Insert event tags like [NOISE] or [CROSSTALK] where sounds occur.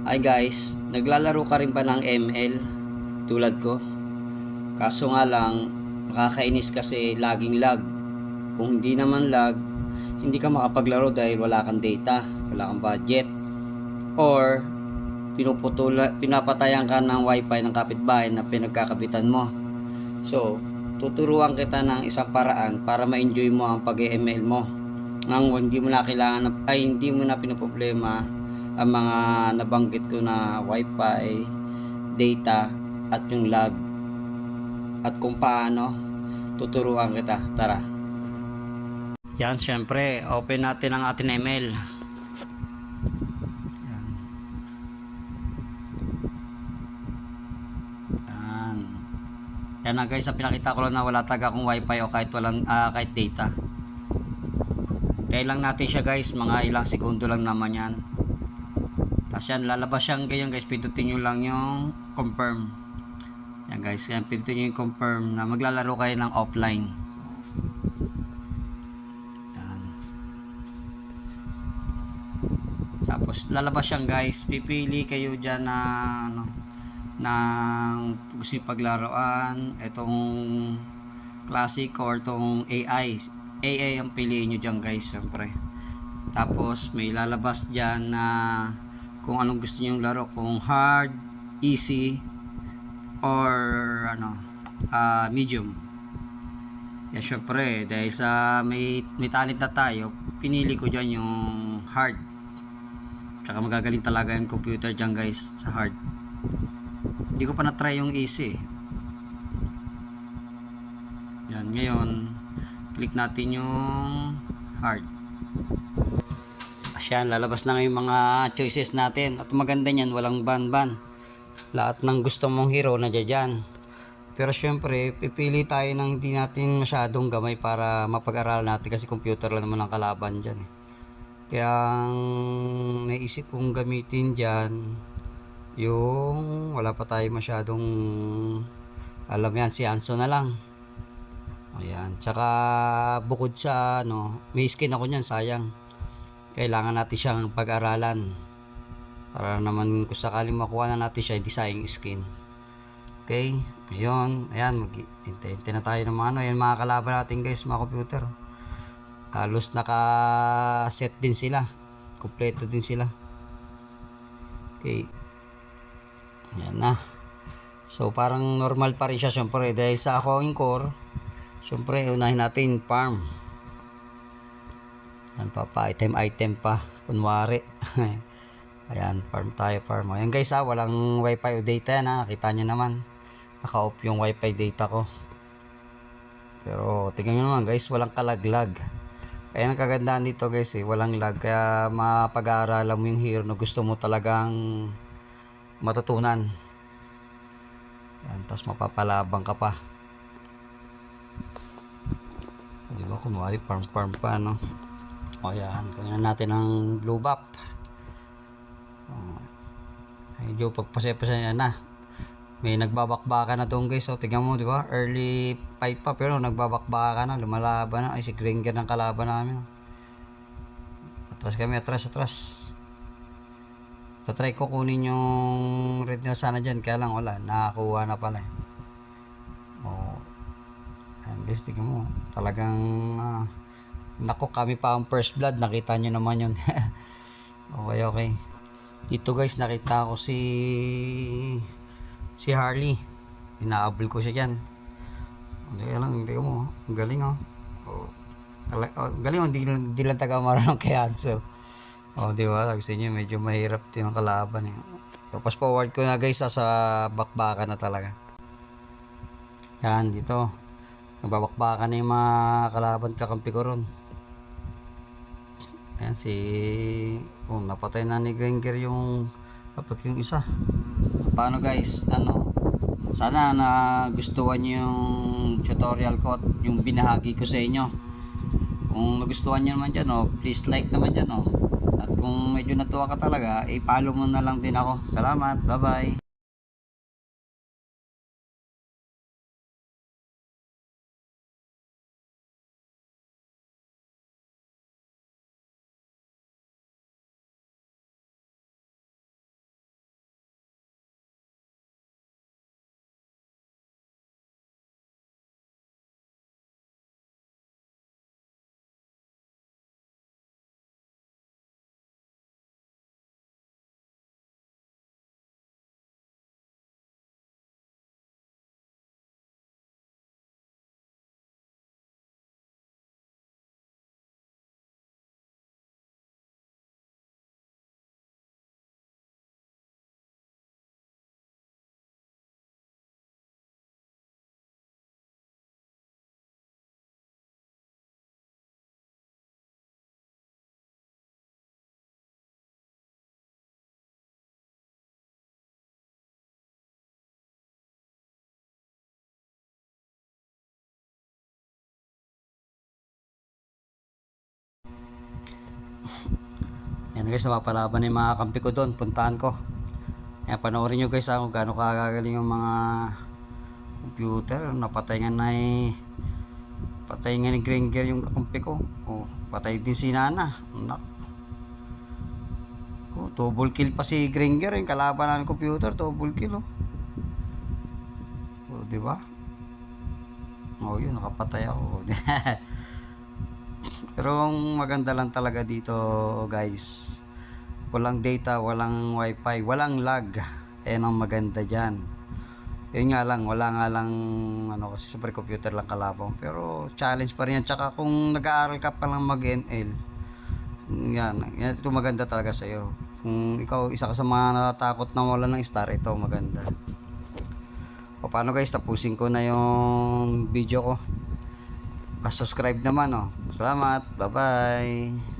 Hi guys, naglalaro ka rin ba ng ML tulad ko? Kaso nga lang, nakakainis kasi laging lag. Kung hindi naman lag, hindi ka makapaglaro dahil wala kang data, wala kang budget. Or, pinuputula, pinapatayan ka ng wifi ng kapitbahay na pinagkakabitan mo. So, tuturuan kita ng isang paraan para ma-enjoy mo ang pag-ML mo. Nang hindi mo na kailangan, ay hindi mo na pinoproblema ang mga nabanggit ko na wifi, data, at yung lag. At kung paano, tuturuan kita. Tara. Yan, syempre, open natin ang ating ML. Yan. Yan. Yan na guys, ang pinakita ko lang na wala taga akong wifi o kahit walang ah, kahit data. Kaya lang natin siya guys, mga ilang segundo lang naman yan. Tapos yan, lalabas siyang ganyan guys, pindutin nyo lang yung confirm. Yan guys, yan, pindutin nyo yung confirm na maglalaro kayo ng offline. Yan. Tapos lalabas siyang guys, pipili kayo dyan na ano, ng gusto nyo paglaruan, itong classic or itong AI. AI ang piliin nyo dyan guys, syempre. Tapos may lalabas dyan na kung anong gusto nyo laro, kung hard, easy, or ano, ah, medium. Yeah, syempre, dahil sa may, may talent na tayo, pinili ko dyan yung hard. Tsaka magagaling talaga yung computer dyan guys, sa hard. Hindi ko pa na-try yung easy. Yan, ngayon, click natin yung hard. Asyan, lalabas na yung mga choices natin. At maganda niyan, walang ban-ban. Lahat ng gusto mong hero na dyan. Pero syempre, pipili tayo ng hindi natin masyadong gamay para mapag-aralan natin kasi computer lang naman ang kalaban dyan. Eh. Kaya ang naisip kong gamitin dyan, yung wala pa tayo masyadong alam yan, si Anso na lang. Ayan. Tsaka bukod sa ano, may skin ako niyan, sayang. Kailangan natin siyang pag-aralan. Para naman kung sakaling makuha na natin siya, yung skin. Okay? Ayun. Ayan, mag-hintay na tayo ng mga ano. Ayan mga kalaban natin guys, mga computer. Halos naka-set din sila. Kompleto din sila. Okay. Ayan na. So parang normal pa rin siya syempre dahil sa ako yung core Siyempre, unahin natin farm. Yan pa pa, item item pa. Kunwari. [LAUGHS] Ayan, farm tayo, farm. Ayan guys ha, walang wifi o data yan ha. Nakita nyo naman. Naka-off yung wifi data ko. Pero, tingnan nyo naman guys, walang kalaglag. Kaya ang kagandahan dito guys eh, walang lag. Kaya mapag-aaralan mo yung hero na gusto mo talagang matutunan. Yan, tapos mapapalabang ka pa. Di ba, kunwari farm farm pa, no? O yan, kunin natin ang blue buff. O, medyo pagpasaya-pasaya na. May nagbabakbaka na tong guys. So, tingnan mo, di ba? Early fight pa, pero nagbabakbaka na. Lumalaban na. Ay, si Gringer ng kalaban namin. Atras kami, atras, atras. Tatry ko kunin yung red na sana dyan. Kaya lang, wala. Nakakuha na pala. eh. O, Ayan guys, tingnan mo. Talagang, ah, nako kami pa ang first blood. Nakita nyo naman yun. [LAUGHS] okay, okay. Dito guys, nakita ko si si Harley. Inaabol ko siya dyan. Hindi lang, hindi mo. Ang galing oh. Oh, oh, galing oh, hindi, hindi lang taga marunong kay Hanso. Oh, di ba? Sabi sa inyo, medyo mahirap din ang kalaban eh. Tapos forward ko na guys, ah, sa bakbakan na talaga. Yan, dito. Nagbabakbakan na yung mga kalaban kakampi ko ron. Ayan si... Oh, napatay na ni Granger yung kapag yung isa. Paano guys? Ano? Sana na gustuhan nyo yung tutorial ko at yung binahagi ko sa inyo. Kung nagustuhan nyo naman dyan, oh, please like naman dyan. Oh. At kung medyo natuwa ka talaga, i-follow mo na lang din ako. Salamat. Bye-bye. Yan guys, napapalaban yung mga kampi ko doon. Puntahan ko. Kaya panoorin nyo guys ah, kung gaano kagagaling yung mga computer. Napatay nga na eh. Patay nga ni Granger yung kakampi ko. Oh, patay din si Nana. Nak. Oh, double kill pa si Granger yung kalaban ng computer. Double kill oh. Oh, di ba? Oh, yun, nakapatay ako. [LAUGHS] [LAUGHS] Pero ang maganda lang talaga dito, guys. Walang data, walang wifi, walang lag. Ayan ang maganda dyan. Yun nga lang, wala nga lang, ano, kasi supercomputer lang kalabang. Pero challenge pa rin yan. Tsaka kung nag-aaral ka pa lang mag-ML, yan, yan, ito maganda talaga sa'yo. Kung ikaw isa ka sa mga natatakot na wala ng star, ito maganda. O paano guys, tapusin ko na yung video ko. Pa-subscribe naman oh. Salamat. Bye-bye.